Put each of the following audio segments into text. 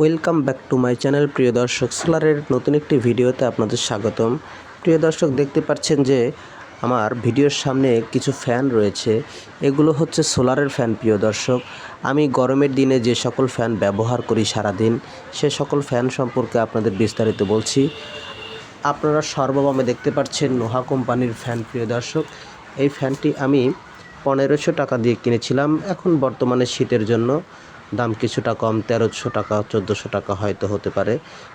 Welcome back to my channel. প্রিয় দর্শক, সোলারের নতুন একটি ভিডিওতে আপনাদের স্বাগতম। প্রিয় দর্শক, দেখতে পাচ্ছেন যে আমার ভিডিওর সামনে কিছু ফ্যান রয়েছে। এগুলো হচ্ছে সোলারের ফ্যান, প্রিয় দর্শক। আমি গরমের দিনে যে সকল ফ্যান ব্যবহার করি সারাদিন, সে সকল ফ্যান সম্পর্কে আপনাদের বিস্তারিত বলছি। আপনারা সর্ববামে দেখতে পাচ্ছেন নোহা কোম্পানির ফ্যান, প্রিয় দর্শক। এই ফ্যানটি আমি পনেরোশো টাকা দিয়ে কিনেছিলাম। এখন বর্তমানে শীতের জন্য। দাম কিছুটা কম, তেরোশো টাকা, চোদ্দোশো টাকা হয়তো হতে পারে।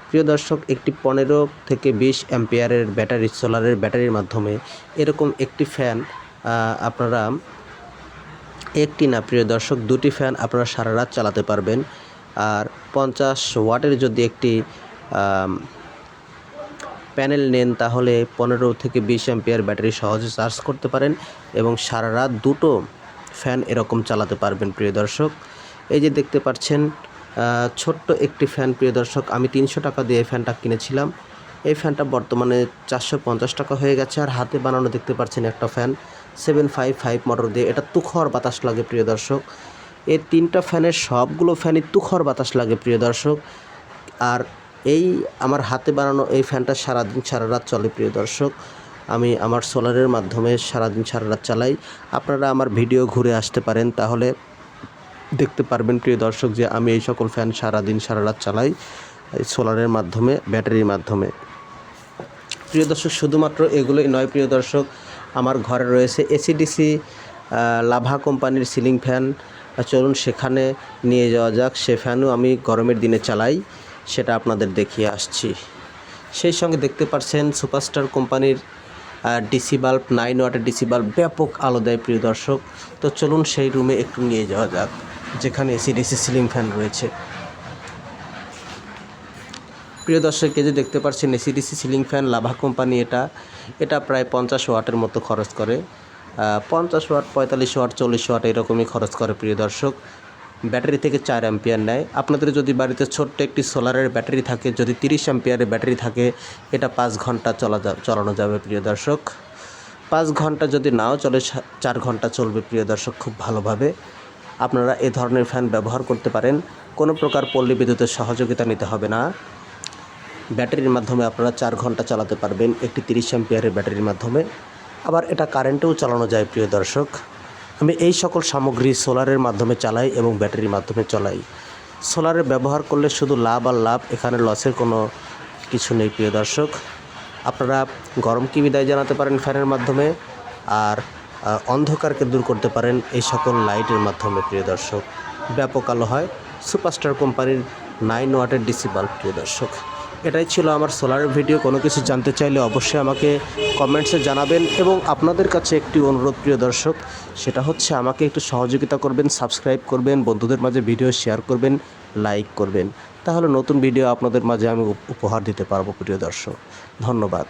প্রিয় দর্শক, একটি পনেরো থেকে বিশ অ্যাম্পিয়ারের ব্যাটারি, সোলারের ব্যাটারির মাধ্যমে এরকম একটি ফ্যান আপনারা, একটি না, প্রিয় দর্শক, দুটি ফ্যান আপনারা সারা রাত চালাতে পারবেন। আর পঞ্চাশ ওয়াটের যদি একটি প্যানেল নেন, তাহলে পনেরো থেকে বিশ অ্যাম্পিয়ার ব্যাটারি সহজে চার্জ করতে পারেন এবং সারা রাত দুটো ফ্যান এরকম চালাতে পারবেন, প্রিয় দর্শক। এই যে দেখতে পাচ্ছেন ছোট্ট একটি ফ্যান, প্রিয় দর্শক, আমি তিনশো টাকা দিয়ে ফ্যানটা কিনেছিলাম। এই ফ্যানটা বর্তমানে চারশো পঞ্চাশ টাকা হয়ে গেছে, আর হাতে বানানো দেখতে পাচ্ছেন একটা fan, seven five five motor দিয়ে। এটা তুখর বাতাস লাগে, প্রিয় দর্শক। এই তিনটা ফ্যানের সবগুলো ফ্যানই তুখর বাতাস লাগে, প্রিয় দর্শক। আর এই আমার হাতে বানানো এই ফ্যানটা সারাদিন সারা রাত চলে, প্রিয় দর্শক। আমি আমার সোলারের মাধ্যমে সারাদিন সারা রাত চালাই। আপনারা আমার ভিডিও ঘুরে আসতে পারেন, তাহলে দেখতে পারবেন, প্রিয় দর্শক, যে আমি এই সকল ফ্যান সারাদিন সারা রাত চালাই সোলারের মাধ্যমে, ব্যাটারির মাধ্যমে। প্রিয় দর্শক, শুধুমাত্র এগুলোই নয়, প্রিয় দর্শক, আমার ঘরে রয়েছে এসিডিসি লাভা কোম্পানির সিলিং ফ্যান চলুন সেখানে নিয়ে যাওয়া যাক, সে ফ্যানও আমি গরমের দিনে চালাই, সেটা আপনাদের দেখিয়ে আসছি। সেই সঙ্গে দেখতে পাচ্ছেন সুপারস্টার কোম্পানির ডিসি বাল্ব নাইন ওয়াটের ডিসি বাল্ব ব্যাপক আলো দেয়, প্রিয় দর্শক। তো চলুন সেই রুমে একটু নিয়ে যাওয়া যাক। যেখানে এসিডিসি সিলিং ফ্যান রয়েছে। প্রিয় দর্শক এই যে দেখতে পাচ্ছেন AC DC ceiling fan Lava company এটা এটা প্রায় পঞ্চাশ ওয়াটের মতো খরচ করে। পঞ্চাশ ওয়াট, পঁয়তাল্লিশ ওয়াট, চল্লিশ ওয়াট এরকমই খরচ করে প্রিয় দর্শক। ব্যাটারি থেকে চার অ্যাম্পিয়ার নেয়। আপনাদের যদি বাড়িতে ছোট্ট একটি সোলারের ব্যাটারি থাকে, যদি তিরিশ অ্যাম্পিয়ারের ব্যাটারি থাকে, এটা পাঁচ ঘণ্টা চলা চালানো যাবে প্রিয় দর্শক। পাঁচ ঘণ্টা যদি নাও চলে চার ঘণ্টা চলবে প্রিয় দর্শক খুব ভালোভাবে। আপনারা এ ধরনের ফ্যান ব্যবহার করতে পারেন। কোনো প্রকার পল্লী বিদ্যুতের সহযোগিতা নিতে হবে না। ব্যাটারির মাধ্যমে আপনারা চার ঘণ্টা চালাতে পারবেন একটি তিরিশ অ্যাম্পিয়ারের ব্যাটারির মাধ্যমে। আবার এটা কারেন্টেও চালানো যায়, প্রিয় দর্শক। আমি এই সকল সামগ্রী সোলারের মাধ্যমে চালাই এবং ব্যাটারির মাধ্যমে চালাই। সোলারের ব্যবহার করলে শুধু লাভ আর লাভ, এখানে লসের কোনো কিছু নেই, প্রিয় দর্শক। আপনারা গরমকে বিদায় জানাতে পারেন ফ্যানের মাধ্যমে? আর অন্ধকারকে দূর করতে পারেন এই সকল লাইটের মাধ্যমে, প্রিয় দর্শক। ব্যাপক আলো হয় সুপারস্টার কোম্পানির নাইন ওয়াটের ডিসি বাল্ব, প্রিয় দর্শক। এটাই ছিল আমার সোলারের ভিডিও। কোনো কিছু জানতে চাইলে অবশ্যই আমাকে কমেন্টসে জানাবেন এবং আপনাদের কাছে একটি অনুরোধ, প্রিয় দর্শক। সেটা হচ্ছে আমাকে একটু সহযোগিতা করবেন, সাবস্ক্রাইব করবেন, বন্ধুদের মাঝে ভিডিও শেয়ার করবেন, লাইক করবেন। তাহলে নতুন ভিডিও আপনাদের মাঝে আমি উপহার দিতে পারব, প্রিয় দর্শক। ধন্যবাদ।